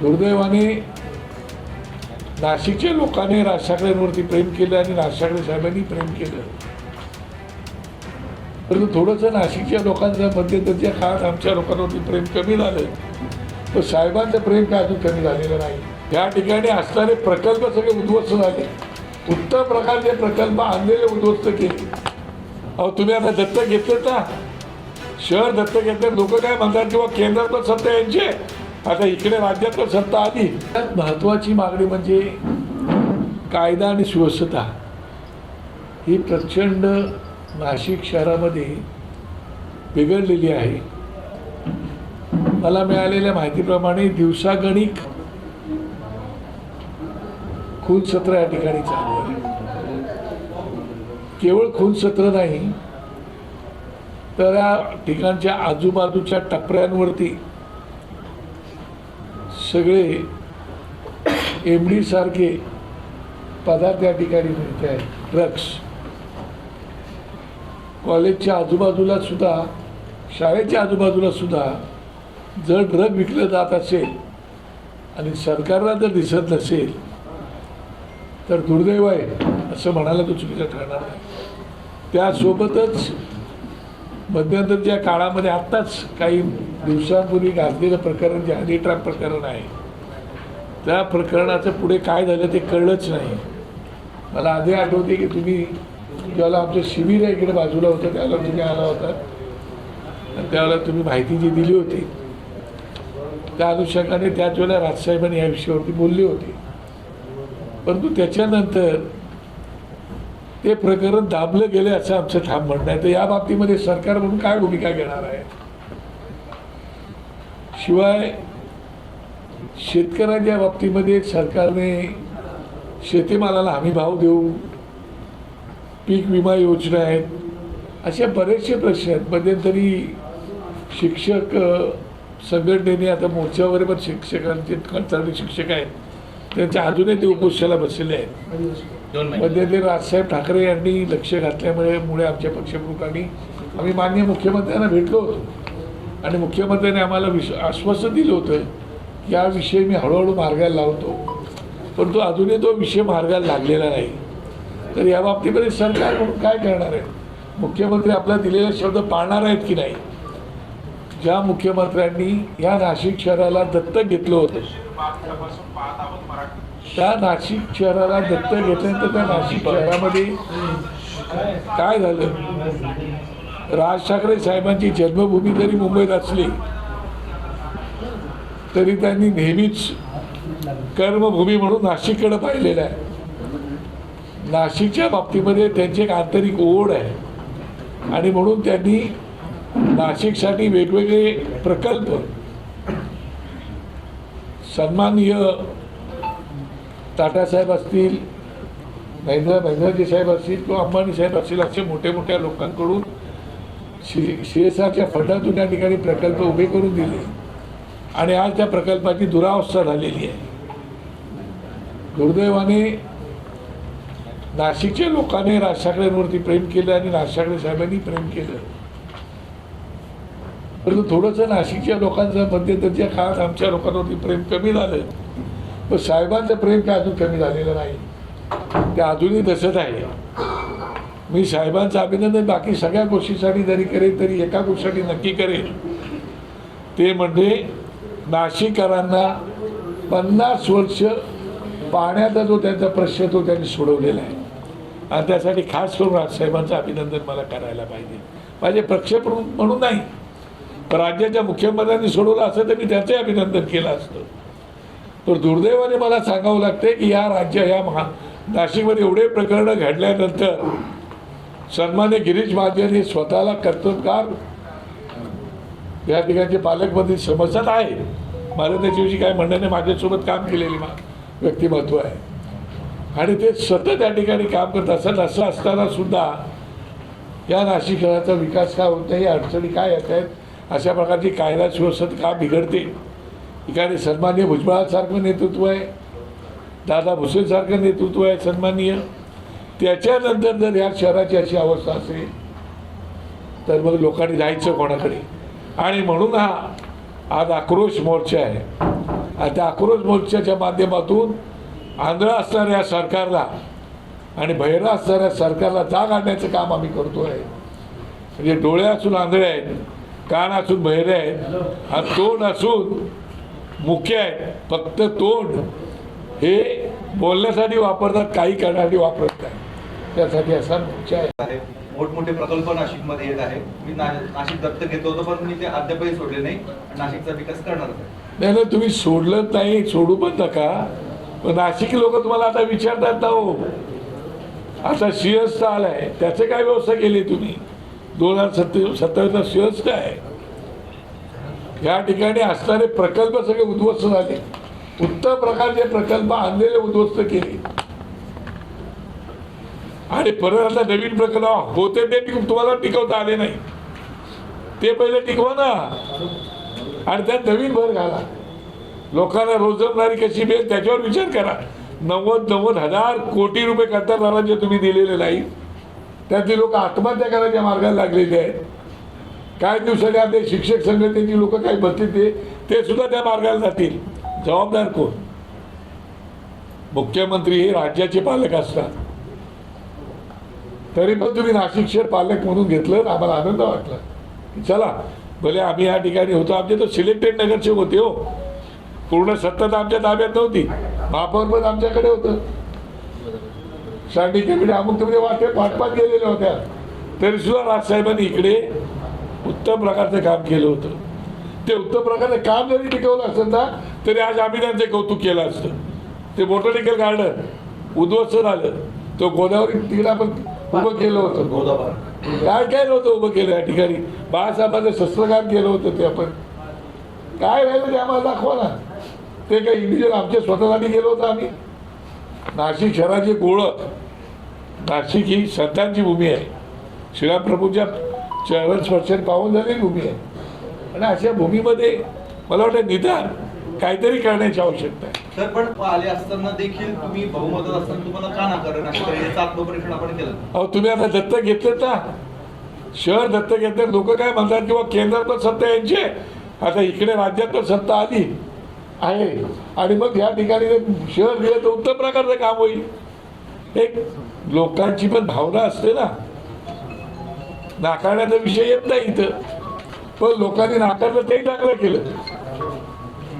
दुर्दैवाने नाशिकच्या लोकांनी राज ठाकरेंवरती प्रेम केलं आणि राज ठाकरे साहेबांनी प्रेम केलं. परंतु थोडंसं नाशिकच्या लोकांच्या मध्यंतरच्या काळात आमच्या लोकांवरती प्रेम कमी झालं. पण साहेबांचं प्रेम काय अजून कमी झालेलं नाही. या ठिकाणी असणारे प्रकल्प सगळे उद्ध्वस्त झाले. उत्तम प्रकारचे प्रकल्प आणलेले उद्ध्वस्त केले. अहो तुम्ही आता दत्तक घेतलं का? शहर दत्तक घेतलं लोक काय म्हणतात किंवा केंद्रात पण सत्ता यांचे? आता इकडे राज्यात सत्ता आली. त्यात महत्त्वाची मागणी म्हणजे कायदा आणि सुव्यवस्था ही प्रचंड नाशिक शहरामध्ये बिघडलेली आहे. मला मिळालेल्या माहितीप्रमाणे दिवसागणिक खून सत्र या ठिकाणी चालू आहे. केवळ खून सत्र नाही तर या ठिकाणच्या आजूबाजूच्या टपऱ्यांवरती सगळे एम डीसारखे पदार्थ या ठिकाणी मिळते आहेत. ड्रग्स कॉलेजच्या आजूबाजूला सुद्धा शाळेच्या आजूबाजूला सुद्धा जर ड्रग विकलं जात असेल आणि सरकारला जर दिसत नसेल तर दुर्दैव आहे असं म्हणायला तो चुकीचं ठरणार नाही. त्यासोबतच मध्यंतरच्या काळामध्ये आत्ताच काही दिवसांपूर्वी गाजलेलं प्रकरण जे हनी ट्रॅप प्रकरण आहे त्या प्रकरणाचं पुढे काय झालं ते कळलंच नाही. मला आधी आठवते की तुम्ही ज्यावेळेला आमचं शिबिर आहे इकडे बाजूला होतं त्यावेळेला तुम्ही आला होता. आणि त्यावेळेला तुम्ही माहिती जी दिली होती त्या अनुषंगाने त्याच वेळेला राजसाहेबांनी या विषयावरती बोलली होती. परंतु त्याच्यानंतर ते प्रकरण दाबलं गेले असं आमचं ठाम म्हणणं आहे. तर या बाबतीमध्ये सरकार म्हणून काय भूमिका घेणार आहे? शिवाय शेतकऱ्यांच्या बाबतीमध्ये सरकारने शेतीमालाला हमी भाव देऊ पीक विमा योजना आहेत असे बरेचसे प्रश्न आहेत. मध्यंतरी शिक्षक संघटनेने आता मोर्चावर पण शिक्षकांचे कंत्राटी शिक्षक आहेत. त्यांच्या अजूनही ते उपोषणाला बसलेले आहेत. मध्यंतरी राजसाहेब ठाकरे यांनी लक्ष घातल्यामुळे मुळे आमच्या पक्षप्रमुखांनी आम्ही माननीय मुख्यमंत्र्यांना भेटलो होतो. आणि मुख्यमंत्र्यांनी आम्हाला विश्व आश्वासन दिलं होतं की हा विषय मी हळूहळू मार्गाला लावतो. परंतु अजूनही तो विषय मार्गाला लागलेला नाही. तर या बाबतीमध्ये सरकार म्हणून काय करणार आहे? मुख्यमंत्री आपला दिलेला शब्द पाळणार आहेत की नाही? ज्या मुख्यमंत्र्यांनी या नाशिक शहराला दत्तक घेतलं होतं. त्या नाशिक शहराला दत्त घेतल्यानंतर त्या नाशिक शहरामध्ये काय झालं? राज ठाकरे साहेबांची जन्मभूमी जरी मुंबईत असली तरी त्यांनी नेहमीच कर्मभूमी म्हणून नाशिककडे पाहिलेलं आहे. नाशिकच्या बाबतीमध्ये त्यांची एक आंतरिक ओढ आहे. आणि म्हणून त्यांनी नाशिकसाठी वेगवेगळे प्रकल्प सन्माननीय टाटासाहेब असतील महेंद्र महेंद्रजी साहेब असतील किंवा अंबानी साहेब असतील असे मोठे मोठ्या लोकांकडून शि सी एस आरच्या फंडातून या ठिकाणी प्रकल्प उभे करून दिले. आणि आज त्या प्रकल्पाची दुरावस्था झालेली आहे. दुर्दैवाने नाशिकच्या लोकांनी राज ठाकरेंवरती प्रेम केलं आणि राज ठाकरे साहेबांनी प्रेम केलं. परंतु थोडंसं नाशिकच्या लोकांचं मध्यंतरच्या काळात आमच्या लोकांवरती प्रेम कमी झालं. पण साहेबांचं प्रेम काय अजून कमी झालेलं नाही. ते अजूनही तसंच आहे. मी साहेबांचं अभिनंदन बाकी सगळ्या गोष्टीसाठी जरी करेल तरी एका गोष्टीसाठी नक्की करेल ते म्हणजे नाशिककरांना पन्नास वर्ष पाण्याचा जो त्यांचा प्रश्न तो त्यांनी सोडवलेला आहे. आणि त्यासाठी खास करून राजसाहेबांचं अभिनंदन मला करायला पाहिजे. माझे प्रक्षेप म्हणून नाही राज्याच्या मुख्यमंत्र्यांनी सोडवलं असं तर मी त्याचंही अभिनंदन केलं असतं. तर दुर्दैवाने मला सांगावं लागते की या राज्य या महा नाशिकमध्ये एवढे प्रकरणं घडल्यानंतर सन्मान्य गिरीश महाजन हे स्वतःला कर्तव्यकार या ठिकाणचे पालकमंत्री समजत आहे. मला त्याच्याविषयी काय म्हणणं नाही माझ्यासोबत काम केलेली मा व्यक्तिमत्व आहे. आणि ते सतत या ठिकाणी काम करत असत असं असताना सुद्धा या नाशिक शहराचा विकास का होत नाही अडचणी काय येत आहेत अशा प्रकारची कायदा सुव्यवस्था का बिघडते? ठिकाणी सन्मान्य भुजबळासारखं नेतृत्व आहे. दादा भुसेसारखं नेतृत्व आहे सन्माननीय त्याच्यानंतर जर ह्या शहराची अशी अवस्था असेल तर मग लोकांनी जायचं कोणाकडे? आणि म्हणून हा आज आक्रोश मोर्चा आहे. आणि त्या आक्रोश मोर्चाच्या माध्यमातून आंधळा असणाऱ्या सरकारला आणि बहिरा असणाऱ्या सरकारला जाग आणण्याचं काम आम्ही करतो आहे म्हणजे डोळे असून आंधळे आहेत कान असून बहिरे आहेत. आणि तोंड असून मुख्य आहे. फक्त तोंड हे बोलण्यासाठी वापरतात काही करण्यासाठी वापरत नाही. त्यासाठी असा मोर्चा आहे. मोठमोठे प्रकल्प नाशिकमध्ये येत आहे मी ना- नाशिक दत्त घेतलं होतं पण मी ते अद्यापही सोडले नाही. नाशिकचा विकास करणार नाही नाही तुम्ही सोडलं नाही सोडू पण नका. पण नाशिक लोक तुम्हाला आता विचारतात ना हो आता सिंहस्थ आलाय. त्याचं काय व्यवस्था केली तुम्ही? दोन हजार सत्ते सत्तावीसला सिंहस्थ आहे. या ठिकाणी असणारे प्रकल्प सगळे उद्ध्वस्त झाले. उत्तम प्रकारचे प्रकल्प आणलेले उद्ध्वस्त केले. आणि परत आता नवीन प्रकल्प होते ते तुम्हाला टिकवता आले नाही. ते पहिले टिकवा ना. आणि त्यात नवीन भर घाला. लोकांना रोजगारी कशी मिळेल त्याच्यावर विचार करा. नव्वद नव्वद हजार कोटी रुपये कंत्राटदारांचे तुम्ही दिलेले नाही. त्यातली लोक आत्महत्या करायच्या मार्गाला लागलेले आहेत. काही दिवसांनी आपले शिक्षक संघटनेची लोक काही बसतील ते ते सुद्धा त्या मार्गाला जातील. जबाबदार कोण? मुख्यमंत्री हे राज्याचे पालक असतात. तरी पण तुम्ही नाशिक शहर पालक म्हणून घेतलं तर आम्हाला आनंद वाटला. चला भले आम्ही या ठिकाणी होतो आमचे तर सिलेक्टेड नगरसेवक होते हो. पूर्ण सत्ता तर आमच्या ताब्यात नव्हती. महापौर पण आमच्याकडे होतं. शांडी कमिटी अमुक तुमचे वाटे पाठपात गेलेल्या होत्या. तरी सुद्धा राजसाहेबांनी इकडे उत्तम प्रकारचं काम केलं होतं. ते उत्तम प्रकारचं काम जरी टिकवलं असतं ना तरी आज आम्ही त्यांचे कौतुक केलं असतं. ते बोटॅनिकल गार्डन उद्ध्वस्त झालं. तो गोदावरी तिकडे आपण उभं केलं होतं. गोदाबार काय काय नव्हतं उभं केलं या ठिकाणी? बाळासाहेबांचं शस्त्रकाम केलं होतं ते आपण. काय राहिलं ते आम्हाला दाखवा ना. ते काही इंडिव्हिज्युअल आमच्या स्वतःसाठी गेलो होतो आम्ही. नाशिक शहराची ओळख. नाशिक ही संतांची भूमी आहे. श्रीरामप्रभूच्या चरण स्पर्शन पाहून झालेली भूमी आहे. आणि अशा भूमीमध्ये मला वाटतं निदान काहीतरी करण्याची आवश्यकता आहे. तर पण आले असताना देखील तुम्ही बहुमतात असताना तुम्हाला का याचं आत्मपरीक्षण आपण केलं. अहो तुम्ही आता दत्तक घेतलेत ना? शहर दत्तक घेतले लोक काय म्हणतात किंवा केंद्रात पण सत्ता यांची. आता इकडे राज्यात पण सत्ता आली आहे. आणि मग या ठिकाणी शहर दिलं तर उत्तम प्रकारचं काम होईल. एक लोकांची पण भावना असते ना. नाकारण्याचा विषय येत नाही इथं. पण लोकांनी नाकारलं तेही चांगलं केलं.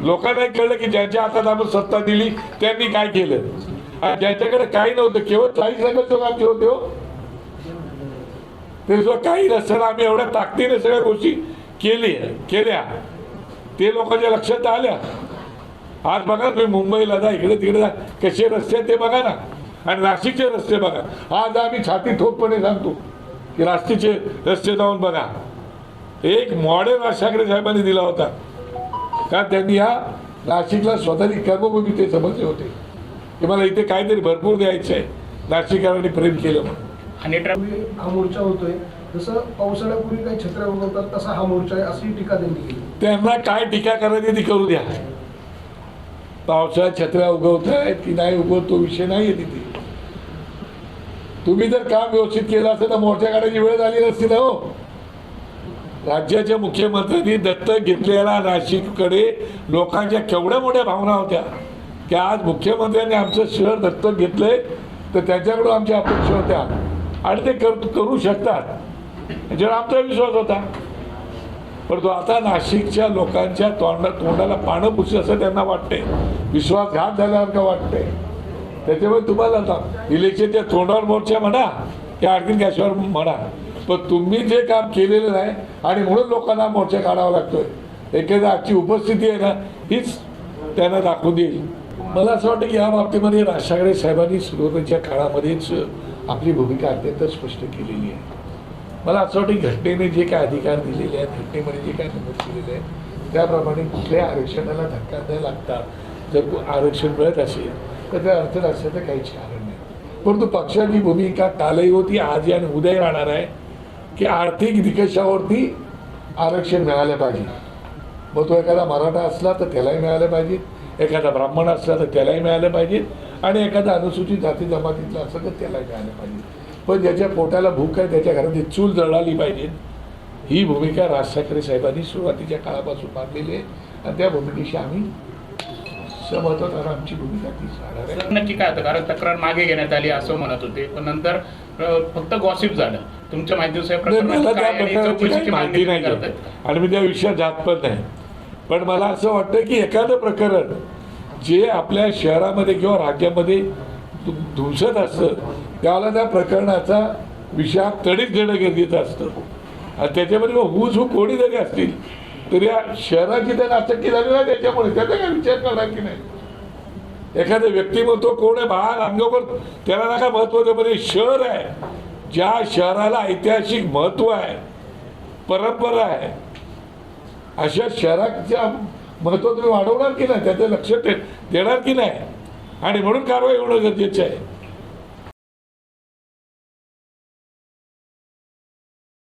लोकांना कळलं की ज्यांच्या हातात आपण सत्ता दिली त्यांनी काय केलं? आणि ज्यांच्याकडे काही नव्हतं केवळ चाळीस नगरसेवक आमचे होते हो. ते सुद्धा काही नसताना आम्ही एवढ्या ताकदीने सगळ्या गोष्टी केली केल्या. ते लोकांच्या लक्षात आल्या. आज बघा तुम्ही मुंबईला जा इकडे तिकडे जा. कसे रस्ते आहेत ते बघा ना. आणि नाशिकचे रस्ते बघा. आज आम्ही छाती ठोकपणे सांगतो. की नाशिकचे रस्ते जाऊन बघा. एक मॉडेल राज ठाकरे साहेबांनी दिला होता. कारण त्यांनी या नाशिकला स्वतःची कर्मभूमी ते समजले होते. की मला इथे काहीतरी भरपूर द्यायचं आहे. नाशिकरांनी प्रेम केलं म्हणून. आणि हा मोर्चा होतोय. जसं पावसाळ्यापूर्वी काही छत्र्या उगवतात तसा हा मोर्चा आहे. अशी टीका त्यांनी केली. त्यांना काय टीका करायची ती करू द्या. पावसाळ्यात छत्र्या उगवत आहेत की नाही उगवत तो विषय नाही आहे तिथे. तुम्ही जर काम व्यवस्थित केलं असेल तर मोर्चा काढायची वेळ झाली नसती ना हो. राज्याच्या मुख्यमंत्र्यांनी दत्तक घेतलेला नाशिककडे लोकांच्या केवढ्या मोठ्या भावना होत्या की आज मुख्यमंत्र्यांनी आमचं शहर दत्तक घेतलंय तर त्यांच्याकडून आमच्या अपेक्षा होत्या. आणि ते कर करू शकतात. याच्यावर आमचा विश्वास होता. परंतु आता नाशिकच्या लोकांच्या तोंडा तोंडाला पानं पुसलं असं त्यांना वाटते विश्वासघात झाल्यासारखं वाटतंय. त्याच्यामुळे तुम्हाला आता इलेक्शनच्या तोंडावर मोर्चा म्हणा की आणखीन कॅशवर म्हणा. पण तुम्ही जे काम केलेलं नाही आणि म्हणून लोकांना मोर्चा काढावा लागतोय. एखाद्या आजची उपस्थिती आहे ना हीच त्यांना दाखवून देईल. मला असं वाटतं की या बाबतीमध्ये राज ठाकरे साहेबांनी सुरुवातीच्या काळामध्येच आपली भूमिका अत्यंत स्पष्ट केलेली आहे. मला असं वाटतं की घटनेने जे काय अधिकार दिलेले आहेत घटनेमध्ये जे काय नमूद केलेले आहे त्याप्रमाणे कुठल्याही आरक्षणाला धक्का न लागता जर आरक्षण मिळत असेल तर त्या अर्थ असल्याचं काहीच कारण नाही. परंतु पक्षाची भूमिका कालही होती आजही आणि उद्याही राहणार आहे की आर्थिक निकषावरती आरक्षण मिळालं पाहिजे. मग तो एखादा मराठा असला तर त्यालाही मिळालं पाहिजे एखादा ब्राह्मण असला तर त्यालाही मिळालं पाहिजे आणि एखादा अनुसूचित जाती जमातीतला असला तर त्यालाही मिळालं पाहिजे. पण ज्याच्या पोटाला भूक आहे त्याच्या घरातली चूल जळाली पाहिजे ही भूमिका राज ठाकरे साहेबांनी सुरुवातीच्या काळापासून मांडलेली आहे. आणि त्या भूमिकेशी आम्ही सहमतात आमची भूमिका तीच राहणार आहे. सर नक्की काय होतं? कारण तक्रार मागे घेण्यात आली असं म्हणत होते. पण नंतर फक्त गॉसिप झालं. तुमच्या माहितीनुसार मला त्या प्रकारची काही माहिती मागणी नाही आणि मी त्या विषयात जात पण नाही पण मला असं वाटतं की एखादं प्रकरण जे आपल्या शहरामध्ये किंवा राज्यामध्ये धुसत असतं त्यावेळेला त्या प्रकरणाचा विषयात तडीत घेणं गरजेचं असतं. आणि त्याच्यामध्ये मग हुज हू कोणी जरी असतील तरी या शहराची त्या नाचक्की झाली ना त्याच्यामुळे. त्याचा काय विचार करणार की नाही? एखादं व्यक्तिमत्व कोण आहे भाग अंगोपर त्याला नका महत्त्व दे पण हे शहर आहे. ज्या शहराला ऐतिहासिक महत्त्व आहे परंपरा आहे अशा शहराच्या महत्त्व तुम्ही वाढवणार की नाही? त्याचं लक्ष देणार की नाही? आणि म्हणून कारवाई होणं गरजेचं आहे.